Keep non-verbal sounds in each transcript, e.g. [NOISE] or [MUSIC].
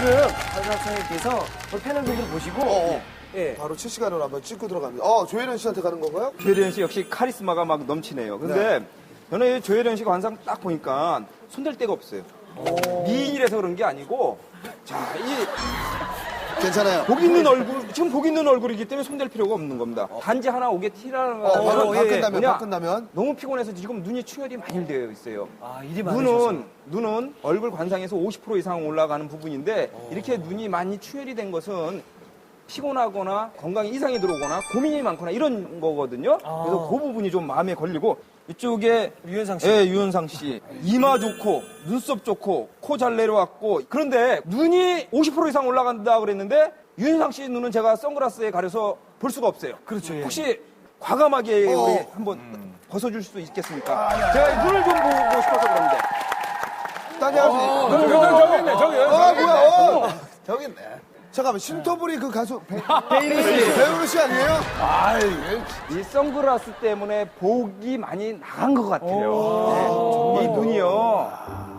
지금 박학선님께서 우리 패널 분들 보시고 어, 어. 예. 바로 실시간으로 한번 찍고 들어갑니다. 어, 조혜련 씨한테 가는 건가요? 조혜련 씨 역시 카리스마가 막 넘치네요. 근데 저는 이 조혜련 씨 관상 딱 보니까 손댈 데가 없어요. 미인이라서 그런 게 아니고 자, 이 괜찮아요. 복 있는 얼굴, 지금 복 있는 얼굴이기 때문에 손댈 필요가 없는 겁니다. 단지 하나 오게 티라는 어, 거다 끝나면? 다 끝나면. 너무 피곤해서 지금 눈이 충혈이 많이 되어 있어요. 아, 일이 많으셔서. 눈은 눈은 얼굴 관상에서 50% 이상 올라가는 부분인데 이렇게 눈이 많이 충혈이 된 것은 피곤하거나 건강에 이상이 들어오거나 고민이 많거나 이런 거거든요. 그래서 그 부분이 좀 마음에 걸리고 이쪽에 유현상 씨. 예, 유현상 씨. 이마 좋고 눈썹 좋고 코 잘 내려왔고 그런데 눈이 50% 이상 올라간다 그랬는데 유현상 씨 눈은 제가 선글라스에 가려서 볼 수가 없어요. 그렇죠, 예. 혹시 과감하게 어. 우리 한번 벗어줄 수 있겠습니까? 제가 눈을 좀 보고 싶어서 그런데. 딴 얘기 하세요. 저기 있네, 저기. 아, 뭐야, 어. 저기 있네. 잠깐만, 신토부리 그 가수, 배, [LAUGHS] 배우루 씨. 배우루 씨 아니에요? 아이, 이 선글라스 때문에 복이 많이 나간 것 같아요. 네. 이 눈이요.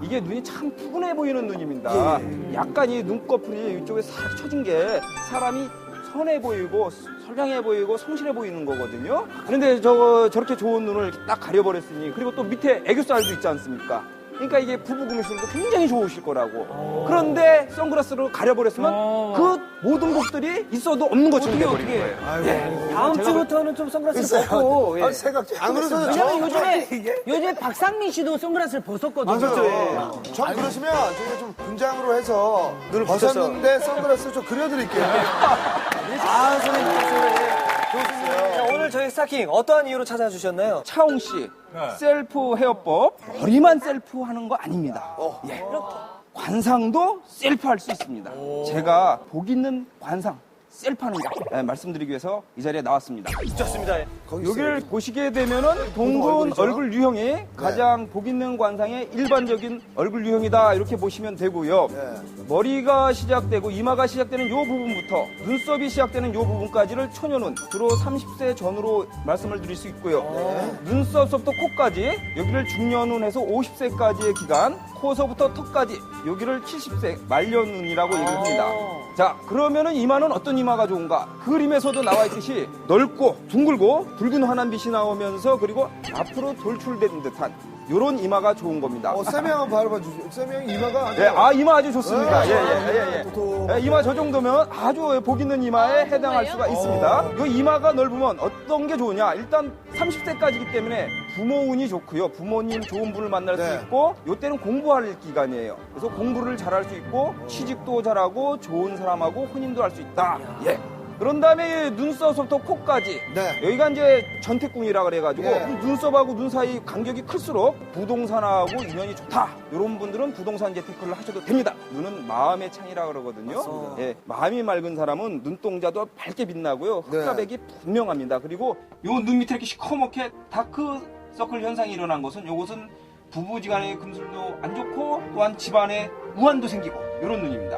이게 눈이 참 푸근해 보이는 눈입니다. 약간 이 눈꺼풀이 이쪽에 싹 쳐진 게 사람이 선해 보이고 선량해 보이고 성실해 보이는 거거든요. 그런데 저거 저렇게 좋은 눈을 이렇게 딱 가려버렸으니 그리고 또 밑에 애교살도 있지 않습니까? 그러니까 이게 부부 금실도 굉장히 좋으실 거라고. 그런데 선글라스로 가려버렸으면 그 모든 복들이 있어도 없는 것처럼 돼버린 거예요. 다음 주부터는 좀 선글라스를 벗고. 예. 아, 생각 안 그래서 왜냐면 저, 요즘에, 요즘에 박상민 씨도 선글라스를 벗었거든요. 맞아요. 전 그러시면 저희가 좀 분장으로 해서 눈을 벗었는데 선글라스 좀 그려드릴게요. 아, 선생님. 저희 스타킹 어떠한 이유로 찾아주셨나요? 차홍 씨 셀프 헤어법 머리만 셀프 하는 거 아닙니다. 예. 관상도 셀프 할 수 있습니다. 제가 복 있는 관상 셀프 하는 거 예, 말씀드리기 위해서 이 자리에 나왔습니다. 좋습니다. 여기를. 보시게 되면은 동근 얼굴이죠? 얼굴 유형이 가장 복 있는 관상의 일반적인 얼굴 유형이다 이렇게 보시면 되고요. 네. 머리가 시작되고 이마가 시작되는 요 부분부터 눈썹이 시작되는 요 부분까지를 초년운 주로 30세 전후로 말씀을 드릴 수 있고요. 눈썹부터 코까지 여기를 중년운에서 50세까지의 기간, 코서부터 턱까지 여기를 70세 말년운이라고 얘기를 합니다. 자 그러면은 이마는 어떤 이마가 좋은가? 그림에서도 나와 있듯이 넓고 둥글고 붉은 환한 빛이 나오면서 그리고 앞으로 돌출된 듯한 이런 이마가 좋은 겁니다. 어, 쌤이 한번 바라봐 주세요. 쌤이 형 이마가 아주 예, 아 이마 아주 좋습니다. 네, 예, 예, 예, 예. 도톰. 예, 이마 저 정도면 아주 복 있는 이마에 해당할 수가 있습니다. 이 이마가 넓으면 어떤 게 좋으냐? 일단 30세까지기 때문에 부모 운이 좋고요. 부모님 좋은 분을 만날 네. 수 있고 이때는 공부할 기간이에요. 그래서 공부를 잘할 수 있고 취직도 잘하고 좋은 사람하고 혼인도 할 수 있다. 예. 그런 다음에 이 눈썹부터 코까지 네. 여기가 이제 전태궁이라 그래가지고 예. 눈썹하고 눈 사이 간격이 클수록 부동산하고 인연이 좋다. 이런 분들은 부동산 재테크를 하셔도 됩니다. 눈은 마음의 창이라 그러거든요. 예, 마음이 맑은 사람은 눈동자도 밝게 빛나고요. 네. 흑갑액이 분명합니다. 그리고 요 눈 밑에 이렇게 시커멓게 다크 서클 현상이 일어난 것은 요것은 부부지간의 금술도 안 좋고 또한 집안에 우환도 생기고 이런 눈입니다.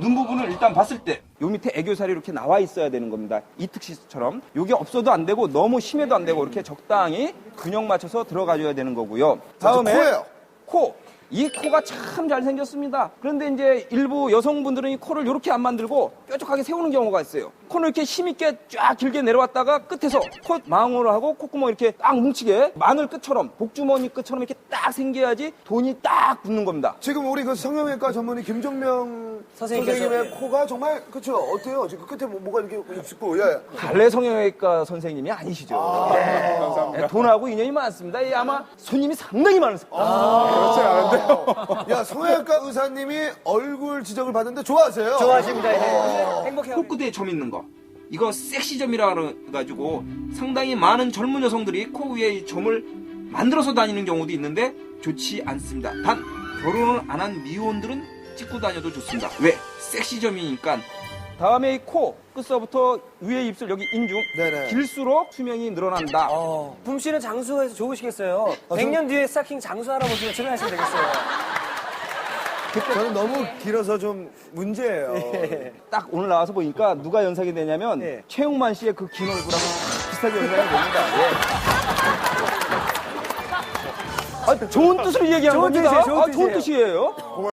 눈 부분을 일단 봤을 때 요 밑에 애교살이 이렇게 나와 있어야 되는 겁니다. 이특시처럼 요게 없어도 안 되고 너무 심해도 안 되고 이렇게 적당히 균형 맞춰서 들어가줘야 되는 거고요. 다음에 코예요. 코. 이 코가 참 잘생겼습니다. 그런데 이제 일부 여성분들은 이 코를 이렇게 안 만들고 뾰족하게 세우는 경우가 있어요. 코를 이렇게 힘있게 쫙 길게 내려왔다가 끝에서 코 망으로 하고 콧구멍 이렇게 딱 뭉치게 마늘 끝처럼 복주머니 끝처럼 이렇게 딱 생겨야지 돈이 딱 붙는 겁니다. 지금 우리 그 성형외과 전문의 김종명 선생님께서, 선생님의 예. 코가 정말 그렇죠 어때요? 지금 끝에 뭐, 뭐가 이렇게 있고 예. 달래 성형외과 선생님이 아니시죠. 예, 돈하고 인연이 많습니다. 예, 아마 손님이 상당히 많으실 거예요. 그렇지 않은데 요. 야 성형외과 의사님이 얼굴 지적을 받는데 좋아하세요? 좋아하십니다. 예. 행복해. 코끝에 점 있는 거. 이거 섹시점이라 가지고 상당히 많은 젊은 여성들이 코 위에 이 점을 만들어서 다니는 경우도 있는데 좋지 않습니다. 단 결혼을 안 한 미혼들은 찍고 다녀도 좋습니다. 왜? 섹시점이니까. 다음에 이 코 끝서부터 위에 입술 여기 인중 네네. 길수록 수명이 늘어난다. 어, 붐 씨는 장수해서 좋으시겠어요. 100년 뒤에 스타킹 장수 할아버지가 출연하시면 되겠어요. 저는 너무 길어서 좀 문제예요. 딱 오늘 나와서 보니까 누가 연상이 되냐면 예. 최용만 씨의 그 긴 얼굴하고 비슷하게 연상이 됩니다. 예. 아, 좋은 뜻을 얘기한 좋은 겁니다. 뜻이에요, 좋은 아, 좋은 뜻이에요. 뜻이에요.